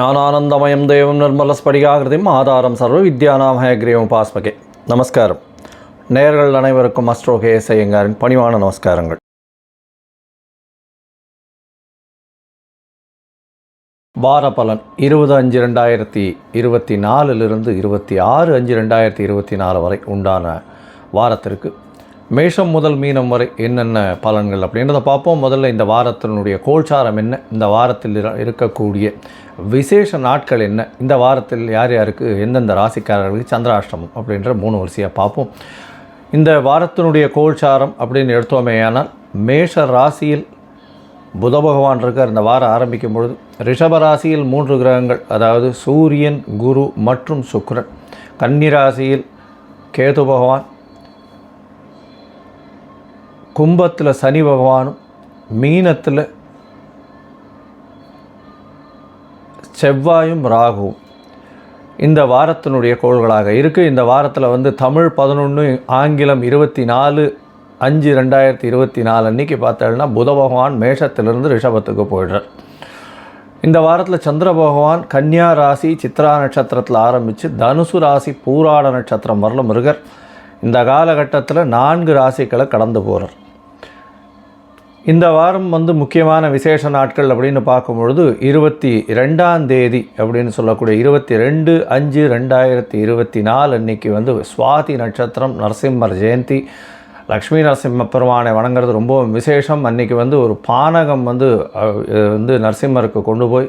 ஞானானந்தமயம் దేవం నిర్మల స్ఫடிகாகிருதிம் ஆதாரம் சர்வ வித்யானாம் ஹயக்ரீவம் உபாஸ்மகே நமஸ்காரம். நேர்கள் அனைவருக்கும் அஸ்ட்ரோகே கேஎஸ் பணிவான நமஸ்காரங்கள். வாரபலன் இருபது அஞ்சு ரெண்டாயிரத்தி இருபத்தி நாலுலிருந்து இருபத்தி ஆறு அஞ்சு ரெண்டாயிரத்தி இருபத்தி நாலு வரை உண்டான வாரத்திற்கு மேஷம் முதல் மீனம் வரை என்னென்ன பலன்கள் அப்படின்றத பார்ப்போம். முதல்ல இந்த வாரத்தினுடைய கோல்சாரம் என்ன? இந்த வாரத்தில் இருக்கக்கூடிய விசேஷ நாட்கள் என்ன? இந்த வாரத்தில் யார் யாருக்கு எந்தெந்த ராசிக்காரர்களுக்கு சந்திராஷ்டமம் அப்படின்ற மூணு வரிசையாக பார்ப்போம். இந்த வாரத்தினுடைய கோல்சாரம் அப்படின்னு எடுத்தோமேயானால் மேஷ ராசியில் புத பகவான் இருக்கார். இந்த வாரம் ஆரம்பிக்கும் பொழுது ரிஷப ராசியில் மூன்று கிரகங்கள் அதாவது சூரியன் குரு மற்றும் சுக்ரன் கன்னி ராசியில் கேது பகவான் கும்பத்தில் சனி பகவானும் மீனத்தில் செவ்வாயும் ராகுவும் இந்த வாரத்தினுடைய கோள்களாக இருக்குது இந்த வாரத்தில் வந்து தமிழ் பதினொன்று ஆங்கிலம் இருபத்தி நாலு அஞ்சு ரெண்டாயிரத்தி இருபத்தி நாலு அன்றைக்கி பார்த்தோம்னா புத பகவான் மேஷத்திலிருந்து ரிஷபத்துக்கு போயிடுறார். இந்த வாரத்தில் சந்திர பகவான் கன்னியா ராசி சித்ரா நட்சத்திரத்தில் ஆரம்பித்து தனுசு ராசி பூராட நட்சத்திரம் வரல முருகர் இந்த காலகட்டத்தில் நான்கு ராசிகளை கடந்து போகிறார் இந்த வாரம் வந்து முக்கியமான விசேஷ நாட்கள் அப்படின்னு பார்க்கும்பொழுது இருபத்தி ரெண்டாம் தேதி அப்படின்னு சொல்லக்கூடிய இருபத்தி ரெண்டு அஞ்சு ரெண்டாயிரத்தி இருபத்தி நாலு அன்னைக்கு வந்து சுவாதி நட்சத்திரம் நரசிம்மர் ஜெயந்தி லக்ஷ்மி நரசிம்ம பெருமானை வணங்குறது ரொம்ப விசேஷம். அன்னைக்கு வந்து ஒரு பானகம் வந்து வந்து நரசிம்மருக்கு கொண்டு போய்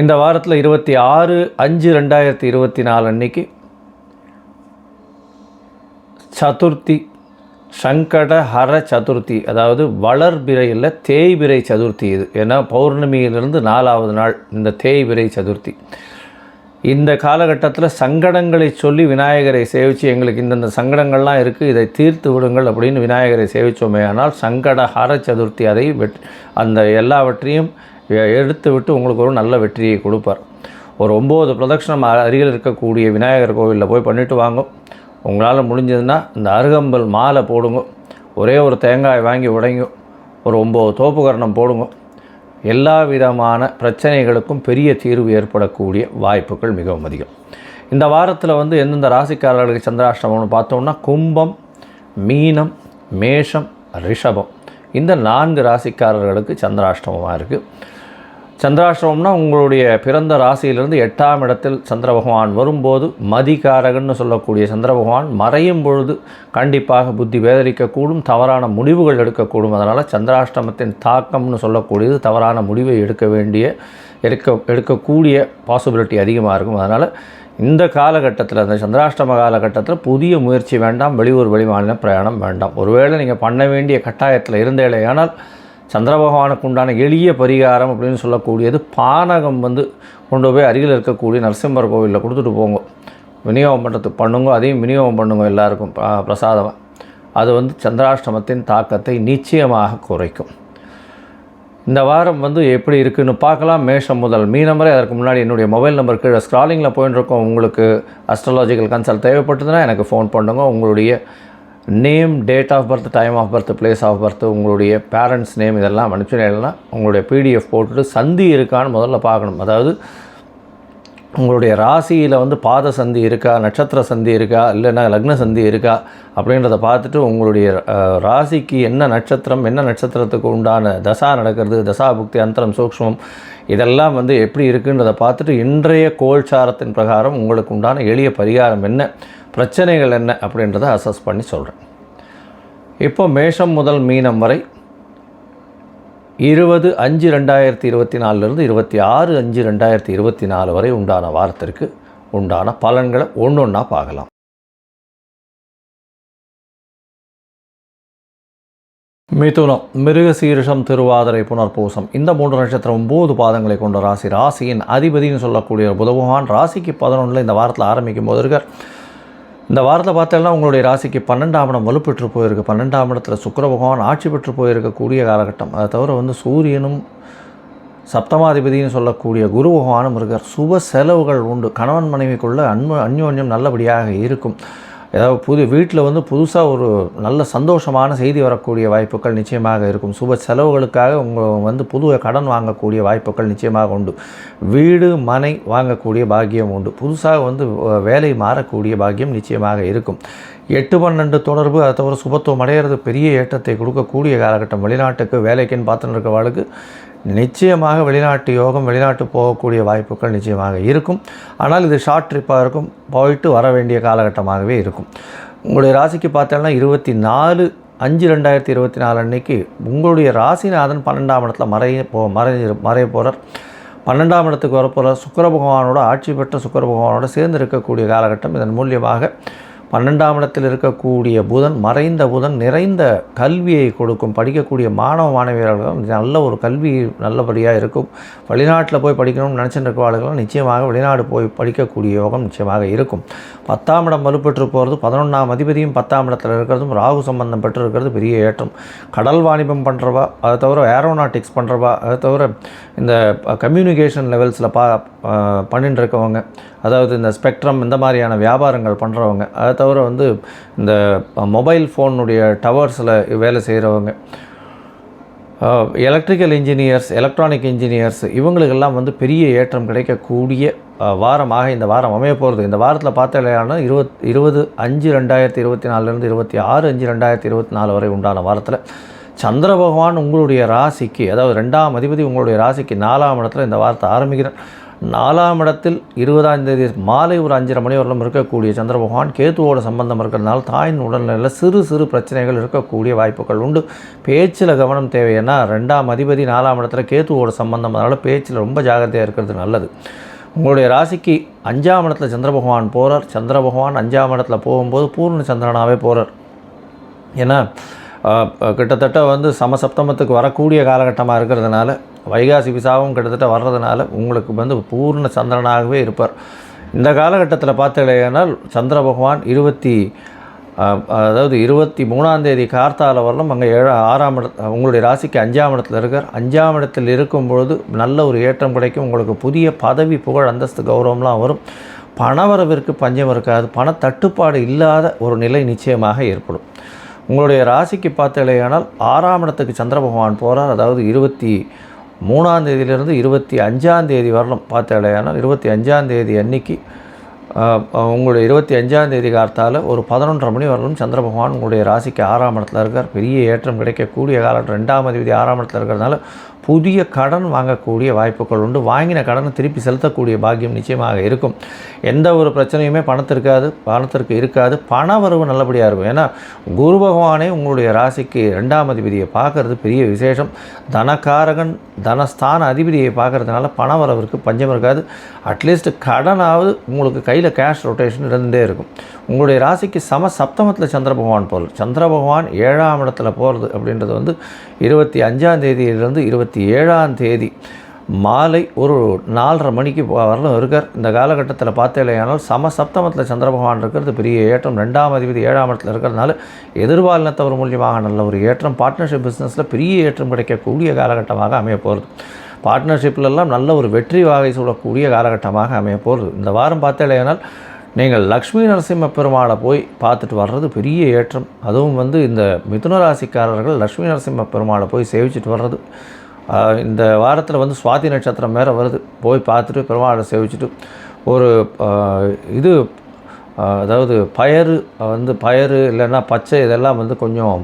இந்த வாரத்தில் இருபத்தி ஆறு அஞ்சு ரெண்டாயிரத்தி இருபத்தி நாலு அன்னைக்கு சதுர்த்தி சங்கட ஹர சதுர்த்தி அதாவது வளர்பிறையில் தேய்பிறை சதுர்த்தி இது. ஏன்னா பௌர்ணமியிலிருந்து நாலாவது நாள் இந்த தேய்பிறை சதுர்த்தி. இந்த காலகட்டத்தில் சங்கடங்களை சொல்லி விநாயகரை சேவித்து எங்களுக்கு இந்தந்த சங்கடங்கள்லாம் இருக்குது இதை தீர்த்து விடுங்கள் அப்படின்னு விநாயகரை சேவித்தோமே ஆனால் சங்கட ஹர சதுர்த்தி அதை வெட் அந்த எல்லாவற்றையும் எடுத்து விட்டு உங்களுக்கு ஒரு நல்ல வெற்றியை கொடுப்பார். ஒரு ஒம்பது பிரதட்சணம் அருகில் இருக்கக்கூடிய விநாயகர் கோவிலில் போய் பண்ணிட்டு வாங்க. உங்களால் முடிஞ்சதுன்னா இந்த அருகம்பல் மாலை போடுங்க. ஒரே ஒரு தேங்காய் வாங்கி உடைங்க. ஒரு ஒம்பது தோப்புக்கரணம் போடுங்க. எல்லா விதமான பிரச்சனைகளுக்கும் பெரிய தீர்வு ஏற்படக்கூடிய வாய்ப்புகள் மிகவும் அதிகம். இந்த வாரத்தில் வந்து எந்தெந்த ராசிக்காரர்களுக்கு சந்திராஷ்டமம்னு பார்த்தோம்னா கும்பம் மீனம் மேஷம் ரிஷபம். இந்த நான்கு ராசிக்காரர்களுக்கு சந்திராஷ்டமமாக இருக்குது சந்திராஷ்டமம்னா உங்களுடைய பிறந்த ராசியிலிருந்து எட்டாம் இடத்தில் சந்திர பகவான் வரும்போது மதிகாரகன்னு சொல்லக்கூடிய சந்திர பகவான் மறையும் பொழுது கண்டிப்பாக புத்தி வேதரிக்கக்கூடும் தவறான முடிவுகள் எடுக்கக்கூடும். அதனால் சந்திராஷ்டமத்தின் தாக்கம்னு சொல்லக்கூடியது தவறான முடிவை எடுக்க வேண்டிய எடுக்க எடுக்கக்கூடிய பாசிபிலிட்டி அதிகமாக இருக்கும். அதனால் இந்த காலகட்டத்தில் அந்த சந்திராஷ்டம காலகட்டத்தில் புதிய முயற்சி வேண்டாம் வெளியூர் வெளிமாநில பிரயாணம் வேண்டாம். ஒருவேளை நீங்கள் பண்ண வேண்டிய கட்டாயத்தில் இருந்தேலையானால் சந்திர பகவானுக்கு உண்டான எளிய பரிகாரம் அப்படின்னு சொல்லக்கூடியது பானகம் வந்து கொண்டு போய் அருகில் இருக்கக்கூடிய நரசிம்மர் கோவிலில் கொடுத்துட்டு போங்க. விநியோகம் பண்ணுறதுக்கு பண்ணுங்க. அதையும் விநியோகம் பண்ணுங்க எல்லாருக்கும். பிரசாதமாக அது வந்து சந்திராஷ்டமத்தின் தாக்கத்தை நிச்சயமாக குறைக்கும். இந்த வாரம் வந்து எப்படி இருக்குதுன்னு பார்க்கலாம். மேஷம் முதல் மீனம் வரை அதற்கு முன்னாடி என்னுடைய மொபைல் நம்பர் கீழே ஸ்க்ராலிங்கில் போயின்னு இருக்கோம் உங்களுக்கு அஸ்ட்ராலஜிக்கல் கன்சல்ட் தேவைப்பட்டதுன்னா எனக்கு ஃபோன் பண்ணுங்க. உங்களுடைய name date of birth time of birth place of birth உங்களுடைய பேரண்ட்ஸ் நேம் இதெல்லாம் அனுப்பிச்சுனா உங்களுடைய பிடிஎஃப் போட்டுட்டு சந்தி இருக்கான்னு முதல்ல பார்க்கணும். அதாவது உங்களுடைய ராசியில் வந்து பாத சந்தி இருக்கா நட்சத்திர சந்தி இருக்கா இல்லைன்னா லக்ன சந்தி இருக்கா அப்படின்றத பார்த்துட்டு உங்களுடைய ராசிக்கு என்ன நட்சத்திரம் என்ன நட்சத்திரத்துக்கு உண்டான தசா நடக்கிறது தசா புக்தி அந்தரம் சூக்ஷ்மம் இதெல்லாம் வந்து எப்படி இருக்குன்றதை பார்த்துட்டு இன்றைய கோல்சாரத்தின் பிரகாரம் உங்களுக்கு உண்டான எளிய பரிகாரம் என்ன? பிரச்சனைகள் என்ன அப்படின்றத அசஸ் பண்ணி சொல்கிறேன் இப்போ மேஷம் முதல் மீனம் வரை இருபது அஞ்சு ரெண்டாயிரத்தி இருபத்தி நாலுலேருந்து இருபத்தி ஆறு அஞ்சு ரெண்டாயிரத்தி இருபத்தி நாலு வரை உண்டான வாரத்திற்கு உண்டான பலன்களை ஒன்று ஒன்றா பார்க்கலாம். மிதுனம் மிருகசீரிஷம் திருவாதிரை புனர்பூசம் இந்த மூன்று நட்சத்திரம் ஒம்பது பாதங்களை கொண்ட ராசி. ராசியின் அதிபதினு சொல்லக்கூடிய புத பகவான் ராசிக்கு பதினொன்றில் இந்த வாரத்தில் ஆரம்பிக்கும் போது இருக்கார். இந்த வாரத்தில் பார்த்தோம்னா உங்களுடைய ராசிக்கு பன்னெண்டாம் இடம் வலுப்பெற்று போயிருக்கு. பன்னெண்டாம் இடத்துல சுக்கர பகவான் ஆட்சி பெற்று போயிருக்கக்கூடிய காலகட்டம். அதை தவிர வந்து சூரியனும் சப்தமாதிபதினு சொல்லக்கூடிய குரு பகவானும் இருக்கார். சுப செலவுகள் உண்டு. கணவன் மனைவிக்குள்ள அன்பு அந்யோன்யம் நல்லபடியாக இருக்கும். ஏதாவது புது வீட்டில் வந்து புதுசாக ஒரு நல்ல சந்தோஷமான செய்தி வரக்கூடிய வாய்ப்புகள் நிச்சயமாக இருக்கும். சுப செலவுகளுக்காக உங்கள் வந்து புது கடன் வாங்கக்கூடிய வாய்ப்புகள் நிச்சயமாக உண்டு. வீடு மனை வாங்கக்கூடிய பாக்கியம் உண்டு. புதுசாக வந்து வேலை மாறக்கூடிய பாக்கியம் நிச்சயமாக இருக்கும். எட்டு பன்னெண்டு தொடர்பு அதை தவிர சுபத்துவம் அடையிறது பெரிய ஏற்றத்தை கொடுக்கக்கூடிய காலகட்டம். வெளிநாட்டுக்கு வேலைக்குன்னு பார்த்துன்னு இருக்கவாளுக்கு நிச்சயமாக வெளிநாட்டு யோகம் வெளிநாட்டு போகக்கூடிய வாய்ப்புகள் நிச்சயமாக இருக்கும். ஆனால் இது ஷார்ட் ட்ரிப்பாக இருக்கும். போயிட்டு வர வேண்டிய காலகட்டமாகவே இருக்கும். உங்களுடைய ராசிக்கு பார்த்தோம்னா இருபத்தி நாலு அஞ்சு ரெண்டாயிரத்தி இருபத்தி நாலு அன்னைக்கு உங்களுடைய ராசிநாதன் பன்னெண்டாம் இடத்துல மறைய போ மறைஞ்சு மறைய போகிறார் பன்னெண்டாம் இடத்துக்கு வரப்போகிற சுக்கர பகவானோட ஆட்சி பெற்ற சுக்கர பகவானோட சேர்ந்து இருக்கக்கூடிய காலகட்டம் இதன் மூலியமாக பன்னெண்டாம் இடத்தில் இருக்கக்கூடிய புதன் மறைந்த புதன் நிறைந்த கல்வியை கொடுக்கும். படிக்கக்கூடிய மாணவ மாணவியர்களும் நல்ல ஒரு கல்வி நல்லபடியாக இருக்கும். வெளிநாட்டில் போய் படிக்கணும்னு நினச்சிட்டு இருக்கிறவர்களும் நிச்சயமாக வெளிநாடு போய் படிக்கக்கூடிய யோகம் நிச்சயமாக இருக்கும். பத்தாம் இடம் வலுப்பெற்று போகிறது பதினொன்றாம் அதிபதியும் பத்தாம் இடத்தில் இருக்கிறதும் ராகு சம்பந்தம் பெற்று இருக்கிறது பெரிய ஏற்றம். கடல் வாணிபம் பண்ணுறவா அதை தவிர ஏரோநாட்டிக்ஸ் பண்ணுறவா அதை தவிர இந்த கம்யூனிகேஷன் லெவல்ஸில் பா அஹ், பண்ணிட்டு இருக்கவங்க அதாவது இந்த ஸ்பெக்ட்ரம் இந்த மாதிரியான வியாபாரங்கள் பண்ணுறவங்க அதை தவிர வந்து இந்த மொபைல் ஃபோனுடைய டவர்ஸில் வேலை செய்கிறவங்க எலக்ட்ரிக்கல் இன்ஜினியர்ஸ் எலக்ட்ரானிக் இன்ஜினியர்ஸ் இவங்களுக்கெல்லாம் வந்து பெரிய ஏற்றம் கிடைக்கக்கூடிய வாரமாக இந்த வாரம் அமைய போகிறது இந்த வாரத்தில் பார்த்தாலேயான இருபத் இருபது அஞ்சு ரெண்டாயிரத்தி இருபத்தி நாலுலேருந்து இருபத்தி ஆறு அஞ்சு ரெண்டாயிரத்தி இருபத்தி நாலு வரை உண்டான வாரத்தில் சந்திர பகவான் உங்களுடைய ராசிக்கு அதாவது ரெண்டாம் அதிபதி உங்களுடைய ராசிக்கு நாலாம் இடத்துல இந்த வாரத்தை ஆரம்பிக்கிறேன் நாலாம் இடத்தில் இருபதாம் தேதி மாலை ஒரு அஞ்சரை மணி வரலும் இருக்கக்கூடிய சந்திர பகவான் கேத்துவோட சம்பந்தம் இருக்கிறதுனால தாயின் உடல்நிலையில் சிறு சிறு பிரச்சனைகள் இருக்கக்கூடிய வாய்ப்புகள் உண்டு. பேச்சில் கவனம் தேவைன்னா ரெண்டாம் அதிபதி நாலாம் இடத்துல கேத்துவோட சம்பந்தம். அதனால் பேச்சில் ரொம்ப ஜாகிரதையாக இருக்கிறது நல்லது. உங்களுடைய ராசிக்கு அஞ்சாம் இடத்துல சந்திர பகவான் போகிறார் சந்திர பகவான் அஞ்சாம் இடத்துல போகும்போது பூர்ண சந்திரனாகவே போகிறார் ஏன்னா கிட்டத்தட்ட வந்து சமசப்தமத்துக்கு வரக்கூடிய காலகட்டமாக இருக்கிறதுனால வைகாசி விசாவும் கிட்டத்தட்ட வர்றதுனால உங்களுக்கு வந்து பூர்ண சந்திரனாகவே இருப்பார். இந்த காலகட்டத்தில் பார்த்தீங்கன்னா சந்திர பகவான் இருபத்தி அதாவது இருபத்தி மூணாம் தேதி கார்த்தால வரலும் அங்கே ஏழு ஆறாம் இடத்து உங்களுடைய ராசிக்கு அஞ்சாம் இடத்துல இருக்கார். அஞ்சாம் இடத்தில் இருக்கும் பொழுது நல்ல ஒரு ஏற்றம் கிடைக்கும். உங்களுக்கு புதிய பதவி புகழ் அந்தஸ்து கௌரவம்லாம் வரும். பணவரவிற்கு பஞ்சம் இருக்காது. பண தட்டுப்பாடு இல்லாத ஒரு நிலை நிச்சயமாக ஏற்படும். உங்களுடைய ராசிக்கு பார்த்தலையானால் ஆறாம் இடத்துக்கு சந்திர பகவான் போகிறார் அதாவது இருபத்தி மூணாம் தேதியிலிருந்து இருபத்தி அஞ்சாம் தேதி வரலும் பார்த்தலையானால் இருபத்தி அஞ்சாம் தேதி அன்னைக்கு உங்களுடைய இருபத்தி அஞ்சாம் தேதி காலத்தால் ஒரு பதினொன்றரை மணி வரலும் சந்திர பகவான் உங்களுடைய ராசிக்கு ஆறாம் இடத்துல இருக்கார். பெரிய ஏற்றம் கிடைக்கக்கூடிய காலம் ரெண்டாம் அதிபதி ஆறாம் இடத்துல இருக்கிறதுனால புதிய கடன் வாங்கக்கூடிய வாய்ப்புகள் உண்டு. வாங்கின கடனை திருப்பி செலுத்தக்கூடிய பாக்கியம் நிச்சயமாக இருக்கும். எந்த ஒரு பிரச்சனையுமே பணத்திற்காது பணத்திற்கு இருக்காது. பண வரவு நல்லபடியாக இருக்கும். ஏன்னா குரு பகவானே உங்களுடைய ராசிக்கு ரெண்டாம் அதிபதியை பார்க்கறது பெரிய விசேஷம். தனக்காரகன் தனஸ்தான அதிபதியை பார்க்கறதுனால பண வரவிற்கு பஞ்சம் இருக்காது. அட்லீஸ்ட் கடனாவது உங்களுக்கு கையில் கேஷ் ரொட்டேஷன் இருந்துகிட்டே இருக்கும். உங்களுடைய ராசிக்கு சம சப்தமத்தில் சந்திர பகவான் போகிறது சந்திர பகவான் ஏழாம் இடத்துல போகிறது அப்படின்றது வந்து இருபத்தி அஞ்சாம் தேதியிலிருந்து இருபத்தி ஏழாம் தேதி மாலை ஒரு நாலரை மணிக்கு வரலும் இருக்கார். இந்த காலகட்டத்தில் பார்த்தேலையானால் சம சப்தமத்தில் சந்திர பகவான் இருக்கிறது பெரிய ஏற்றம். ரெண்டாம் அதிபதி ஏழாம் இடத்துல இருக்கிறதுனால எதிர்பாலினத்தவர் மூலியமாக நல்ல ஒரு ஏற்றம். பார்ட்னர்ஷிப் பிஸ்னஸில் பெரிய ஏற்றம் கிடைக்கக்கூடிய காலகட்டமாக அமைய போகிறது பார்ட்னர்ஷிப்லெல்லாம் நல்ல ஒரு வெற்றி வாகை சூழக்கூடிய காலகட்டமாக அமைய போகிறது இந்த வாரம் பார்த்தேலையானால் நீங்கள் லக்ஷ்மி நரசிம்ம பெருமாளை போய் பார்த்துட்டு வர்றது பெரிய ஏற்றம். அதுவும் வந்து இந்த மிதுன ராசிக்காரர்கள் லக்ஷ்மி நரசிம்ம பெருமாளை போய் சேவிச்சிட்டு வர்றது இந்த வாரத்தில் வந்து சுவாதி நட்சத்திரம் மேலே வருது. போய் பார்த்துட்டு பெருமாளை சேவிச்சுட்டு ஒரு இது அதாவது பயறு வந்து பயறு இல்லைன்னா பச்சை இதெல்லாம் வந்து கொஞ்சம்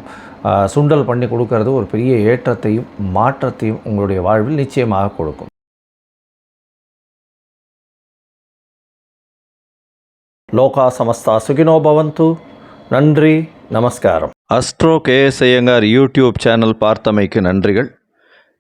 சுண்டல் பண்ணி கொடுக்கறது ஒரு பெரிய ஏற்றத்தையும் மாற்றத்தையும் உங்களுடைய வாழ்வில் நிச்சயமாக கொடுக்கும். லோகா சமஸ்தா சுகினோ பவந்து. நன்றி நமஸ்காரம். Astro KS Iyengar YouTube channel பார்த்தமைக்கு நன்றிகள்.